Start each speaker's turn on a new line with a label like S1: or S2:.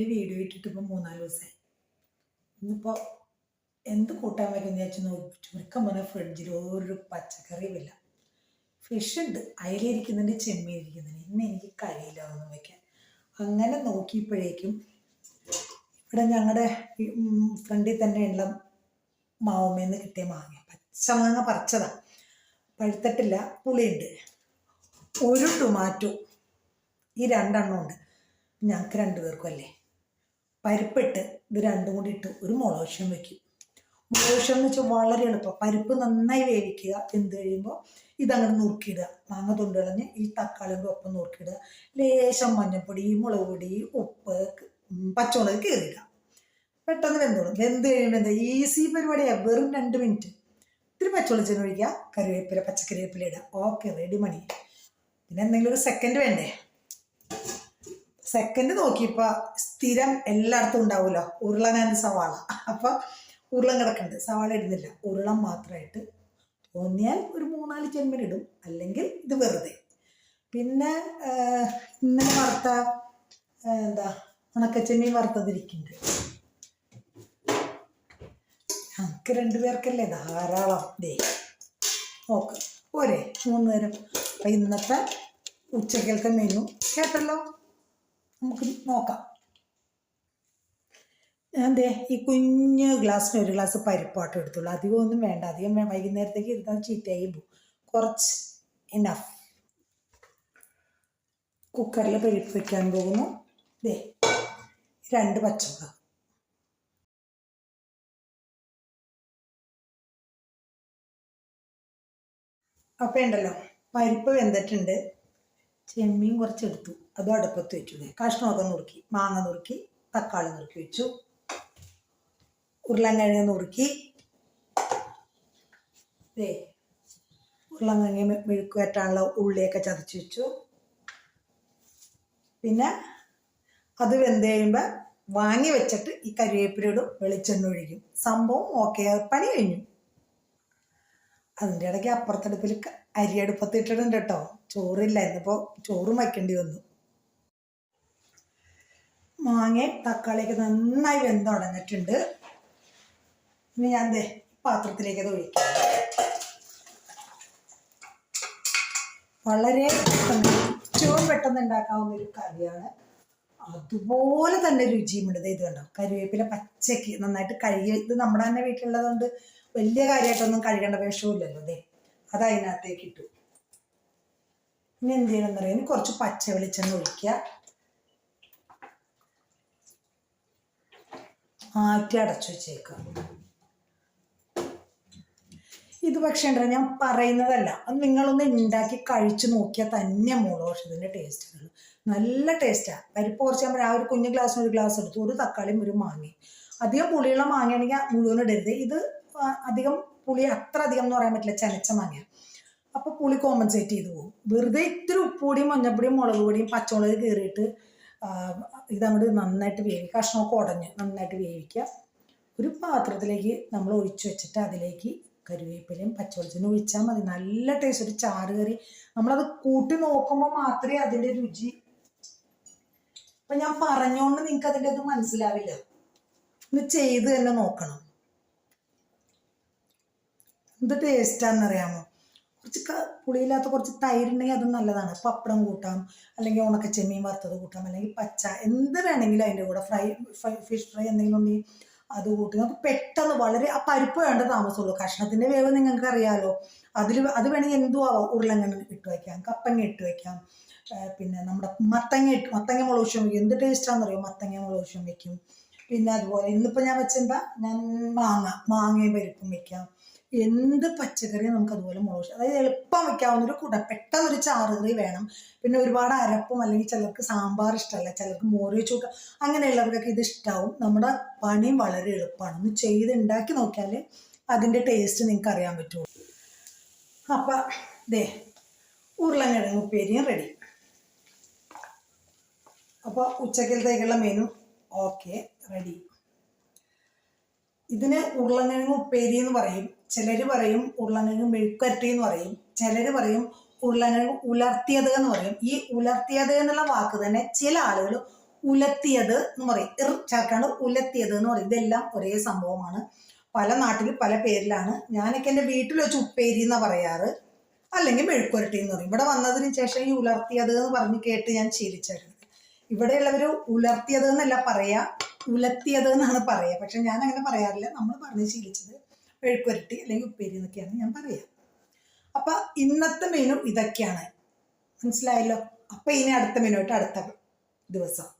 S1: ഇതിന്റെ വീഡിയോ ഇട്ടിട്ട് ഇപ്പം മൂന്നാൽ ദിവസമായി. ഇന്നിപ്പോൾ എന്ത് കൂട്ടാൻ വയ്ക്കുന്ന വെച്ച് നോക്കി. ചുരുക്കം പറഞ്ഞാൽ ഫ്രിഡ്ജിൽ ഒരു പച്ചക്കറിയുമില്ല ഫിഷ് ഉണ്ട്. അയിലിരിക്കുന്നുണ്ട് ചെമ്മീൻ ഇരിക്കുന്നുണ്ട്. ഇന്ന് എനിക്ക് കഴിയില്ല ഒന്നും വയ്ക്കാൻ അങ്ങനെ നോക്കിയപ്പോഴേക്കും ഇവിടെ ഞങ്ങളുടെ ഫ്രണ്ടിൽ തന്നെയുള്ള മാവുമേന്ന് കിട്ടിയ മാങ്ങ. പച്ച മാങ്ങ പറിച്ചതാ. പഴുത്തിട്ടില്ല. പുളിയുണ്ട്. ഒരു ടൊമാറ്റോ ഈ രണ്ടെണ്ണം ഉണ്ട്. ഞങ്ങൾക്ക് രണ്ടുപേർക്കും അല്ലേ? പരിപ്പിട്ട് ഇത് രണ്ടും കൂടി ഇട്ട് ഒരു മുളക് വെക്കും. മുളക് എന്ന് വെച്ചാൽ വളരെ എളുപ്പം. പരിപ്പ് നന്നായി വേവിക്കുക. വെന്ത് കഴിയുമ്പോൾ ഇതങ്ങനെ നുറുക്കിയിടുക. മാങ്ങ തൊണ്ട് ഈ തക്കാളിന്റെ ഒപ്പം നുറുക്കിയിടുക. ലേശം മഞ്ഞൾപ്പൊടി മുളക് പൊടി ഉപ്പ് പച്ചമുളക് കീറിയിടുക. പെട്ടെന്ന് വെന്തോളും. വെന്ത് കഴിയുമ്പോൾ എന്താ? ഈസി പരിപാടിയാണ് വെറും രണ്ട് മിനിറ്റ് ഇത്തിരി പച്ചവെളിച്ചെണ്ണ ഒഴിക്കുക. കറിവേപ്പില പച്ചക്കറിവേപ്പില ഇടുക. ഓക്കെ റെഡി മണി പിന്നെ എന്തെങ്കിലും ഒരു സെക്കൻഡ് വേണ്ടേ? സെക്കൻഡ് നോക്കിയപ്പോൾ സ്ഥിരം എല്ലായിടത്തും ഉണ്ടാവുമല്ലോ. ഉരുളൻ ആൻഡ് സവാള. അപ്പോൾ ഉരുളൻ കിടക്കുന്നുണ്ട്. സവാള ഇടുന്നില്ല. ഉരുളൻ മാത്രമായിട്ട് തോന്നിയാൽ ഒരു മൂന്നാൽ ചെമ്മിനിടും അല്ലെങ്കിൽ ഇത് വെറുതെ. പിന്നെ ഇന്നലെ വറുത്ത എന്താ ഉണക്കച്ചെമ്മീൻ വറുത്തതിരിക്കുന്നുണ്ട്. ഞങ്ങൾക്ക് രണ്ടുപേർക്കല്ലേ ധാരാളം. ദേ ഓക്കെ പോരെ മൂന്ന് നേരം. അപ്പം ഇന്നത്തെ ഉച്ചക്കലത്തെ മെനു കേട്ടല്ലോ? നമുക്ക് നോക്കാം. ദേ ഈ കുഞ്ഞ് ഗ്ലാസ്സിന് ഒരു ഗ്ലാസ് പരിപ്പാട്ടം എടുത്തുള്ളൂ. അധികം ഒന്നും വേണ്ട. അധികം വൈകുന്നേരത്തേക്ക് ഇരുന്നാൽ ചീത്തയായി പോകും കുറച്ച് ഇനഫ് കുക്കറിൽ പരിപ്പ് വയ്ക്കാൻ പോകുന്നു. ദേ രണ്ട് പച്ചമുളക്. അപ്പം ഉണ്ടല്ലോ പരിപ്പ് വെന്തിട്ടുണ്ട്. ചെമ്മീൻ കുറച്ചെടുത്തു. അതും അടുപ്പത്ത് വെച്ചു. കഷ്ണമൊക്കെ നുറുക്കി മാങ്ങ നുറുക്കി തക്കാളി നുറുക്കി വെച്ചു. ഉരുളൻകിഴങ്ങ് നുറുക്കി. ദേ ഉരുളൻകിഴങ്ങ് മെഴുക്ക് വരട്ടാനുള്ള ഉള്ളിയൊക്കെ ചതച്ച് വെച്ചു. പിന്നെ അത് വെന്ത് കഴിയുമ്പോൾ വാങ്ങി വെച്ചിട്ട് ഈ കരിവേപ്പിലയിടും വെളിച്ചെണ്ണ ഒഴിക്കും. സംഭവം ഓക്കെ പണി കഴിഞ്ഞു. അതിന്റെ ഇടയ്ക്ക് അപ്പുറത്തടുപ്പിൽ അരിയടുപ്പത്ത് ഇട്ടിട്ടുണ്ട് കേട്ടോ. ചോറില്ല ഇന്നിപ്പോൾ ചോറും വയ്ക്കേണ്ടി വന്നു. മാങ്ങയും തക്കാളിയൊക്കെ നന്നായി വെന്തുടങ്ങിയിട്ടുണ്ട് ഇനി ഞാൻ ദേ പാത്രത്തിലേക്ക് അത് ഒഴിക്കാം. വളരെ പെട്ടെന്ന് ഏറ്റവും പെട്ടെന്ന് ഉണ്ടാക്കാവുന്ന ഒരു കറിയാണ്. അതുപോലെ തന്നെ രുചിയുമുണ്ട് ഇത് കണ്ടോ? കരിവേപ്പില പച്ചയ്ക്ക് നന്നായിട്ട് കഴുകി. ഇത് നമ്മുടെ തന്നെ വീട്ടിലുള്ളതുകൊണ്ട് വലിയ കാര്യമായിട്ടൊന്നും കഴുകേണ്ട വിഷമില്ലല്ലോ അതെ അത് അതിനകത്തേക്ക് ഇട്ടു. ഇനി എന്ത് ചെയ്യണം എന്നറിയാം. ഇനി കുറച്ച് പച്ച വെളിച്ചെണ്ണ ഒഴിക്കുക. ആറ്റി അടച്ചു വെച്ചേക്കുക. ഇത് പക്ഷേ ഉണ്ടോ ഞാൻ പറയുന്നതല്ല. അത് നിങ്ങളൊന്ന് ഉണ്ടാക്കി കഴിച്ചു നോക്കിയാൽ തന്നെ മുളകോഷത്തിന്റെ ടേസ്റ്റ് നല്ല ടേസ്റ്റാണ് പരിപ്പ് കുറച്ച് നമ്മൾ ആ ഒരു കുഞ്ഞു ഗ്ലാസ്സിന് ഒരു ഗ്ലാസ് എടുത്തു ഒരു തക്കാളിയും ഒരു മാങ്ങയും. അധികം പുളിയുള്ള മാങ്ങയാണെങ്കിൽ മുഴുവൻ ഇടരുത്. ഇത് അധികം പുളി അത്ര അധികം എന്ന് പറയാൻ പറ്റില്ല ചനച്ച മാങ്ങ അപ്പോൾ പുളി കോമ്പൻസേറ്റ് ചെയ്ത് പോകും. വെറുതെ ഇത്തിരി ഉപ്പുപൊടിയും മഞ്ഞപ്പൊടിയും മുളക് പൊടിയും പച്ചമുളക് കീറിയിട്ട് ഇതങ്ങോട്ട് നന്നായിട്ട് വേവിക്കുക. കഷ്ണമൊക്കെ ഉടഞ്ഞ് നന്നായിട്ട് വേവിക്കുക. ഒരു പാത്രത്തിലേക്ക് നമ്മൾ ഒഴിച്ചു വെച്ചിട്ട് അതിലേക്ക് കരുവേപ്പിലയും പച്ചവെളിച്ചെണ്ണ ഒഴിച്ചാൽ മതി. നല്ല ടേസ്റ്റ് ഒരു ചാറ് കറി. നമ്മളത് കൂട്ടി നോക്കുമ്പോൾ മാത്രമേ അതിന്റെ രുചി ഇപ്പം ഞാൻ പറഞ്ഞുകൊണ്ട് നിങ്ങൾക്ക് അതിന്റെ അത് മനസ്സിലാവില്ല. ഒന്ന് ചെയ്ത് തന്നെ നോക്കണം. എന്ത് ടേസ്റ്റാണെന്നറിയാമോ കുറച്ച് പുളിയില്ലാത്ത കുറച്ച് തൈരുണ്ടെങ്കിൽ അതും നല്ലതാണ്. പപ്പടം കൂട്ടാം അല്ലെങ്കിൽ ഉണക്ക ചെമ്മീൻ വറുത്തത് കൂട്ടാം അല്ലെങ്കിൽ പച്ച എന്ത് വേണമെങ്കിലും അതിന്റെ കൂടെ ഫ്രൈ ഫ്രൈ ഫിഷ് ഫ്രൈ എന്തെങ്കിലും ഉണ്ടെങ്കിൽ അത് കൂട്ടി. നമുക്ക് പെട്ടെന്ന് വളരെ ആ പരിപ്പ് വേണ്ട താമസമുള്ളൂ. കഷ്ണത്തിന്റെ വേവ് നിങ്ങൾക്ക് അറിയാലോ അതിൽ അത് വേണമെങ്കിൽ എന്തും ആവാം. ഉരുളങ്ങണ്ണ ഇട്ട് വയ്ക്കാം കപ്പങ്ങ ഇട്ട് വയ്ക്കാം പിന്നെ നമ്മുടെ മത്തങ്ങ ഇട്ട് മത്തങ്ങ മുളകുശം വയ്ക്കും എന്ത് ടേസ്റ്റാണെന്നറിയോ മത്തങ്ങ മുളകുശം വയ്ക്കും പിന്നെ അതുപോലെ ഇന്നിപ്പോൾ ഞാൻ വെച്ചെന്താ? ഞാൻ മാങ്ങ മാങ്ങയും പരിപ്പും വെക്കാം. എന്ത് പച്ചക്കറിയും നമുക്ക് അതുപോലെ മുളക് അതായത് എളുപ്പം വെക്കാവുന്ന ഒരു കൂട്ട. പെട്ടെന്ന് ഒരു ചാറുകറി വേണം. പിന്നെ ഒരുപാട് അരപ്പും അല്ലെങ്കിൽ ചിലർക്ക് സാമ്പാർ ഇഷ്ടമല്ല. ചിലർക്ക് മോര് ചൂട്ട അങ്ങനെയുള്ളവർക്കൊക്കെ ഇത് ഇഷ്ടാവും. നമ്മുടെ പണിയും വളരെ എളുപ്പമാണ് ഒന്ന് ചെയ്ത് ഉണ്ടാക്കി നോക്കിയാൽ അതിന്റെ ടേസ്റ്റ് നിങ്ങൾക്ക് അറിയാൻ പറ്റുള്ളൂ. അപ്പം ദേ ഉരുളൻകിഴങ്ങ് ഉപ്പേരിയും റെഡി അപ്പോൾ ഉച്ചക്കലത്തേക്കുള്ള മെനു ഓക്കെ റെഡി ഇതിന് ഉരുളങ്കിഴങ്ങ് ഉപ്പേരി എന്ന് പറയും. ചിലർ പറയും ഉരുളങ്കിഴങ്ങ് മെഴുക്കരട്ടി എന്ന് പറയും. ചിലർ പറയും ഉരുളങ്കിഴങ്ങ് ഉലർത്തിയത് എന്ന് പറയും. ഈ ഉലർത്തിയത് എന്നുള്ള വാക്ക് തന്നെ ചില ആളുകൾ ഉലത്തിയത് എന്ന് പറയും. ഇർ ചേർക്കാണ്ട് ഉലത്തിയത് എന്ന് പറയും. ഇതെല്ലാം ഒരേ സംഭവമാണ്. പല നാട്ടിലും പല പേരിലാണ്. ഞാനൊക്കെ എന്റെ വീട്ടിൽ വെച്ച് ഉപ്പേരി എന്നാണ് പറയാറ്. അല്ലെങ്കിൽ മെഴുക്കുരട്ടി എന്ന് പറയും. ഇവിടെ വന്നതിന് ശേഷം ഈ ഉലർത്തിയത് എന്ന് പറഞ്ഞ് കേട്ട് ഞാൻ ശീലിച്ചായിരുന്നു ഇവിടെയുള്ളവർ ഉലർത്തിയത് എന്നല്ല പറയാ. ഉലത്തിയത് എന്നാണ് പറയുക പക്ഷെ ഞാൻ അങ്ങനെ പറയാറില്ല. നമ്മൾ പറഞ്ഞ് ശീലിച്ചത് എഴുക്കുരട്ടി അല്ലെങ്കിൽ ഉപ്പേരി എന്നൊക്കെയാണ് ഞാൻ പറയാ. അപ്പൊ ഇന്നത്തെ മെനു ഇതൊക്കെയാണ്. മനസ്സിലായല്ലോ? അപ്പൊ ഇനി അടുത്ത മെനു ആയിട്ട് അടുത്ത ദിവസം.